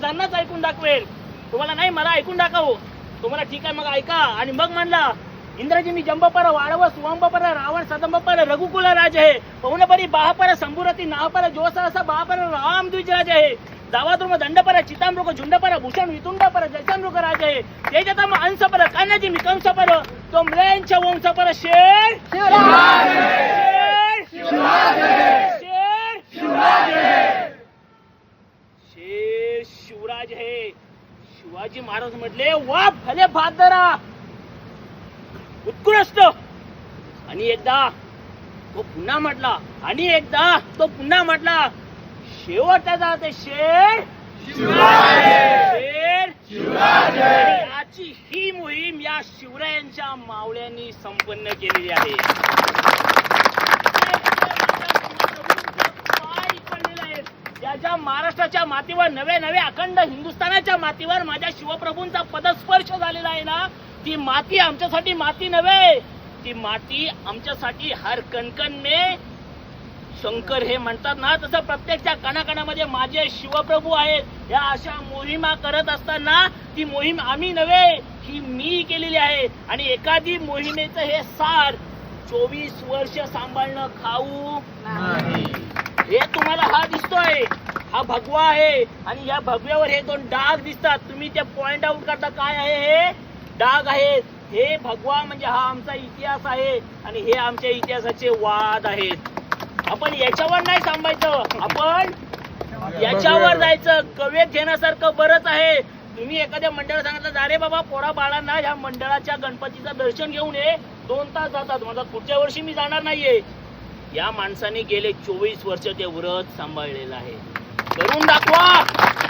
त्यांनाच ऐकून दाखवेल. तुम्हाला नाही मला ऐकून दाखव. तुम्हाला ठीक आहे मग ऐका. आणि मग म्हणला इंद्रजी मी जंबपर वाळव सुवंबपर रावण सदंबपर रघुकुल राज आहे. पवनपरी बाहपर संभुरती नाहपर जोस असा बाहपर राम द्विजराज आहे. दावाद्रुम दंडपर चितामृग झुंडपर भूषण वितुंडपर जैसामृग राज आहे. तेजतम अंशपर कान्याजी मी कंसपर तो म्लेंच वंशपर शेर शेर शेर शेर शिवराज हे शिवाजी महाराज म्हटले वा भले भादरा उत्कृष्ट. आणि एकदा तो पुन्हा म्हटला आणि एकदा तो पुन्हा म्हटला शेवट त्याचा ते शेर. शेर. याची ही मोहीम या शिवरायांच्या मावळ्यांनी संपन्न केलेली आहे. ज्याच्या महाराष्ट्राच्या मातीवर नवे नवे अखंड हिंदुस्थानाच्या मातीवर माझ्या शिवप्रभूंचा पदस्पर्श झालेला आहे ना ती माती आमच्यासाठी माती नव्हे. ती माती आमच्यासाठी हर कणकण मे शंकर हे म्हणतात ना तसं प्रत्येकच्या कणाकणामध्ये माझे शिवप्रभू आहेत. या अशा मोहिमा करत असताना ती मोहीम आम्ही नव्हे ही मी केलेली आहे. आणि एखादी मोहिमेचं हे सार चोवीस वर्ष सांभाळणं खाऊ हे तुम्हाला हा दिसतोय. हा भगवा आहे. आणि या भगव्यावर हे दोन डाग दिसतात. तुम्ही ते पॉइंट आउट करता काय आहे हे? डाग आहेत. हे भगवा म्हणजे हा आमचा इतिहास आहे. आणि हे आमच्या इतिहासाचे वाद आहेत. आपण याच्यावर नाही थांबायचं. आपण याच्यावर जायचं. कवेत घेण्यासारखं बरंच आहे. तुम्ही एखाद्या मंडळात सांगितलं अरे बाबा पोरा बाळांना ह्या मंडळाच्या गणपतीचं दर्शन घेऊन ये. दोन तास जातात. माझा पुढच्या वर्षी मी जाणार नाहीये. या माणसाने गेले चोवीस वर्ष ते व्रत सांभाळलेलं आहे. 滚大光